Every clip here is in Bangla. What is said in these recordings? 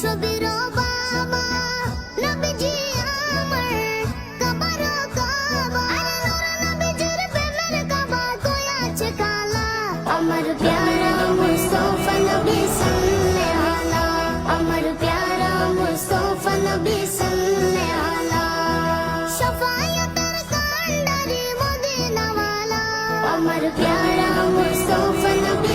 Should be I'm so far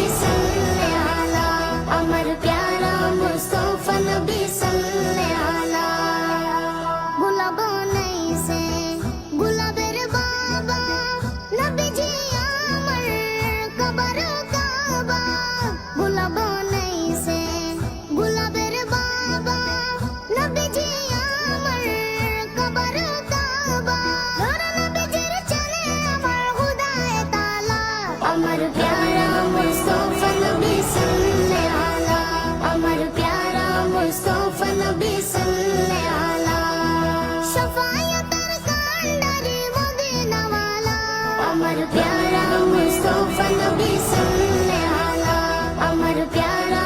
আমার প্যারা মুস্তফা নবী সুন্নে আলা আমার প্যারা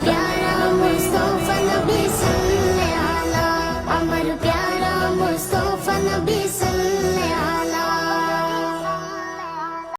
Yeah, I'm so